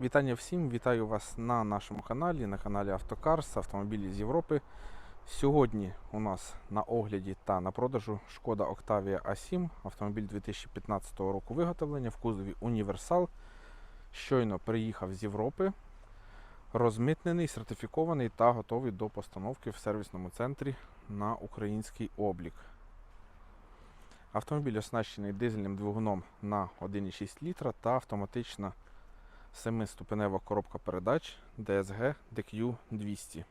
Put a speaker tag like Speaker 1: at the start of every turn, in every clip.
Speaker 1: Вітання всім, вітаю вас на нашому каналі, на каналі Автокарс, автомобілі з Європи. Сьогодні у нас на огляді та на продажу Шкода Octavia A7, автомобіль 2015 року виготовлення в кузові Універсал. Щойно приїхав з Європи, розмитнений, сертифікований та готовий до постановки в сервісному центрі на український облік. Автомобіль оснащений дизельним двигуном на 1,6 літра та автоматична 7-ступенева коробка передач DSG DQ200.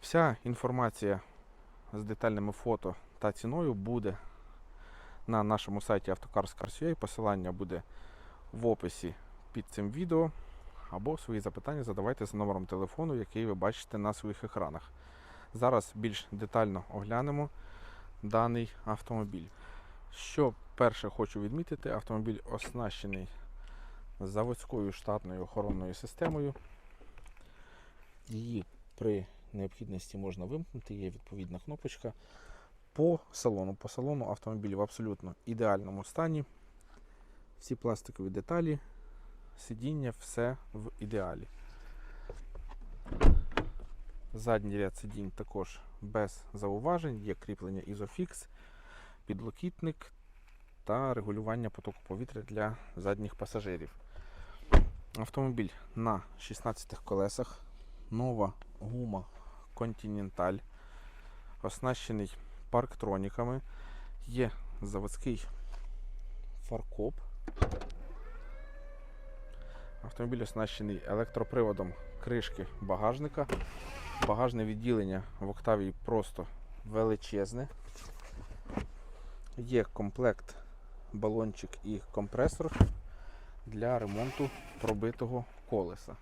Speaker 1: Вся інформація з детальними фото та ціною буде на нашому сайті Автокарс.ua. Посилання буде в описі під цим відео. Або свої запитання задавайте за номером телефону, який ви бачите на своїх екранах. Зараз більш детально оглянемо даний автомобіль. Що перше хочу відмітити, автомобіль оснащений заводською штатною охоронною системою. Її при необхідності можна вимкнути, є відповідна кнопочка. По салону. По салону автомобіль в абсолютно ідеальному стані. Всі пластикові деталі, сидіння, все в ідеалі. Задній ряд сидінь також без зауважень, є кріплення Isofix, підлокітник та регулювання потоку повітря для задніх пасажирів. Автомобіль на 16 колесах, нова гума Continental, оснащений парктроніками, є заводський фаркоп. Автомобіль оснащений електроприводом кришки багажника. Багажне відділення в Октавії просто величезне. Є комплект балончик і компресор для ремонту пробитого колеса.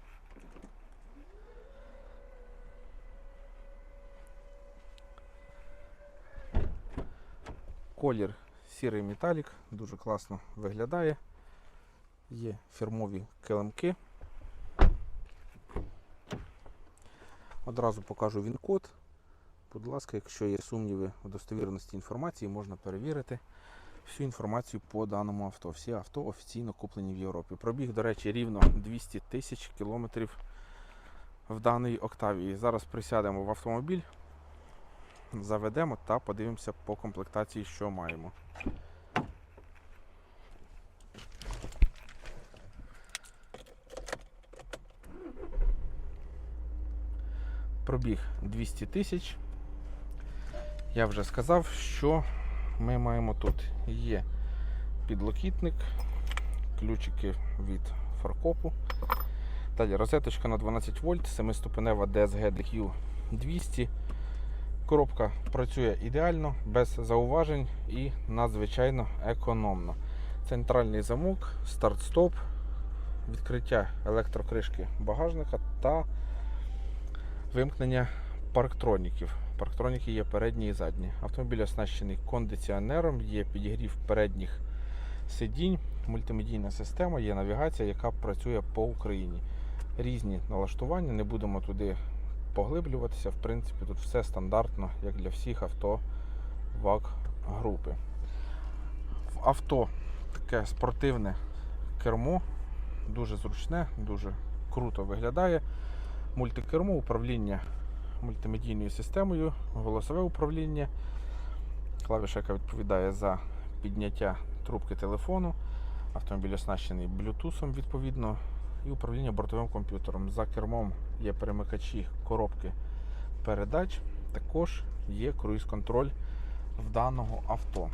Speaker 1: Колір сірий металік, дуже класно виглядає. Є фірмові килимки. Одразу покажу він-код. Будь ласка, якщо є сумніви у достовірності інформації, можна перевірити всю інформацію по даному авто. Всі авто офіційно куплені в Європі. Пробіг, до речі, рівно 200 тисяч кілометрів в даній Октавії. Зараз присядемо в автомобіль, заведемо та подивимося по комплектації, що маємо. Пробіг 200 тисяч. Я вже сказав, що ми маємо тут. Є підлокітник, ключики від фаркопу. Далі розеточка на 12 вольт, 7-ступенева DSG DQ 200. Коробка працює ідеально, без зауважень і надзвичайно економно. Центральний замок, старт-стоп, відкриття електрокришки багажника та вимкнення парктроніків. Парктроніки є передні і задні. Автомобіль оснащений кондиціонером, є підігрів передніх сидінь, мультимедійна система, є навігація, яка працює по Україні. Різні налаштування, не будемо туди поглиблюватися. В принципі, тут все стандартно, як для всіх авто ВАГ групи. Авто таке спортивне кермо, дуже зручне, дуже круто виглядає. Мультикермо, управління мультимедійною системою, голосове управління, клавіша, яка відповідає за підняття трубки телефону, автомобіль оснащений блютусом відповідно, і управління бортовим комп'ютером. За кермом є перемикачі коробки передач, також є круїз-контроль в даного авто.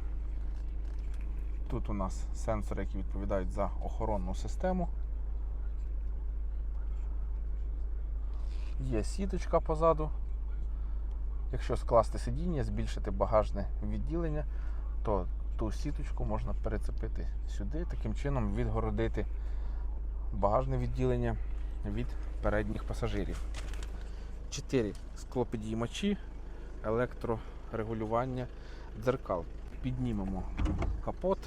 Speaker 1: Тут у нас сенсори, які відповідають за охоронну систему. Є сіточка позаду. Якщо скласти сидіння, збільшити багажне відділення, то ту сіточку можна перецепити сюди, таким чином відгородити багажне відділення від передніх пасажирів. Чотири склопідіймачі, електрорегулювання дзеркал. Піднімемо капот.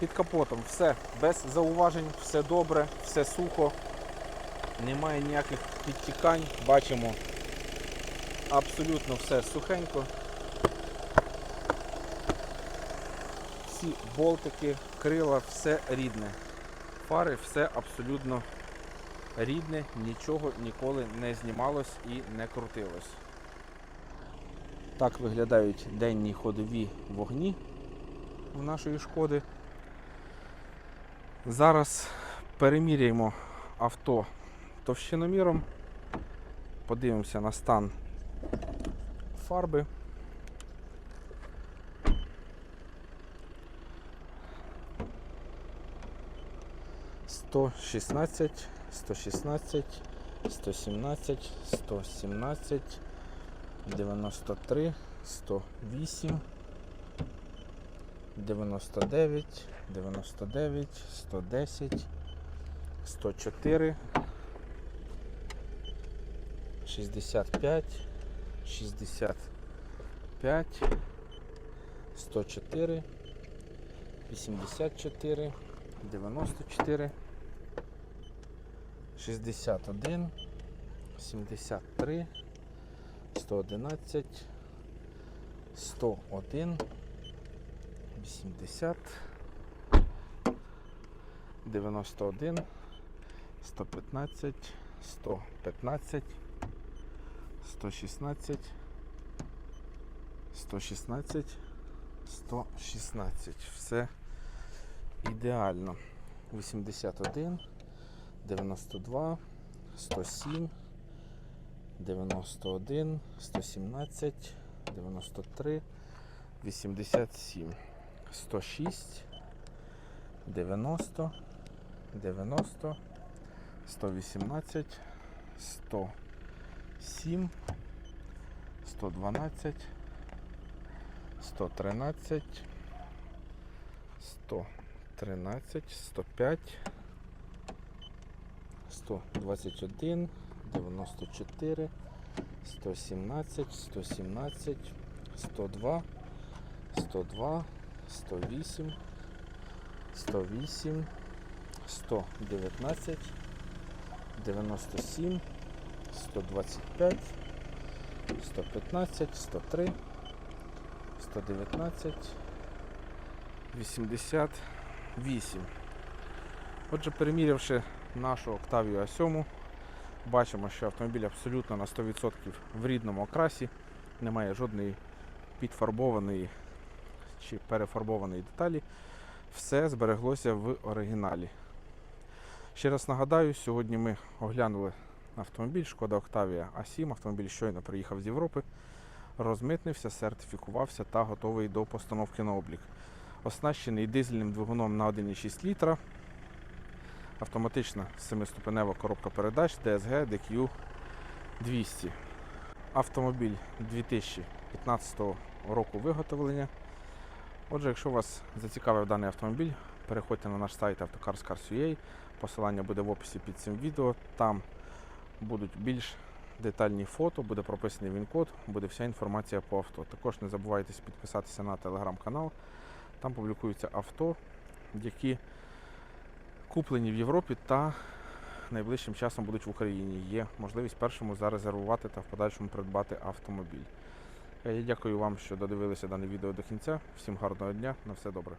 Speaker 1: Під капотом все без зауважень, все добре, все сухо, немає ніяких підтікань. Бачимо абсолютно все сухенько. Всі болтики, крила, все рідне. Фари, все абсолютно рідне, нічого ніколи не знімалось і не крутилось. Так виглядають денні ходові вогні в нашої шкоди. Зараз переміряємо авто товщиноміром. Подивимося на стан фарби. Сто шістнадцять, сто шістнадцять, сто сімнадцять, сто сімнадцять, дев'яносто три, сто вісім, дев'яносто дев'ять, дев'яносто дев'ять, сто десять, сто чотири, шістдесят п'ять, шістдесят п'ять, сто чотири, вісімдесят чотири, дев'яносто чотири, шістдесят один, сімдесят три, сто одинадцять, сто один, вісімдесят, дев'яносто один, сто п'ятнадцять, сто п'ятнадцять, сто шістнадцять, сто шістнадцять, сто шістнадцять. Все ідеально. 81, 92, 107, 91, 117, 93, 87, 106, 90, 90, 118, 107, 112, 113, 113, 105, 121, 94, 117, 117, 102, 102, 108, 108, 119, 97, 125, 115, 103, 119, 88. Отже, перемірявши нашу Octavia A7, бачимо, що автомобіль абсолютно на 100% в рідному окрасі, немає жодної підфарбованої чи перефарбованої деталі. Все збереглося в оригіналі. Ще раз нагадаю, сьогодні ми оглянули автомобіль Шкода Octavia A7. Автомобіль щойно приїхав з Європи, розмитнився, сертифікувався та готовий до постановки на облік. Оснащений дизельним двигуном на 1,6 літра. Автоматична 7-ступенева коробка передач DSG DQ 200. Автомобіль 2015 року виготовлення. Отже, якщо вас зацікавив даний автомобіль, переходьте на наш сайт автокарскars.ua. Посилання буде в описі під цим відео. Там будуть більш детальні фото, буде прописаний він-код, буде вся інформація по авто. Також не забувайте підписатися на телеграм-канал. Там публікуються авто, які куплені в Європі та найближчим часом будуть в Україні. Є можливість першому зарезервувати та в подальшому придбати автомобіль. Е, Я дякую вам, що додивилися дане відео до кінця. Всім гарного дня, на все добре.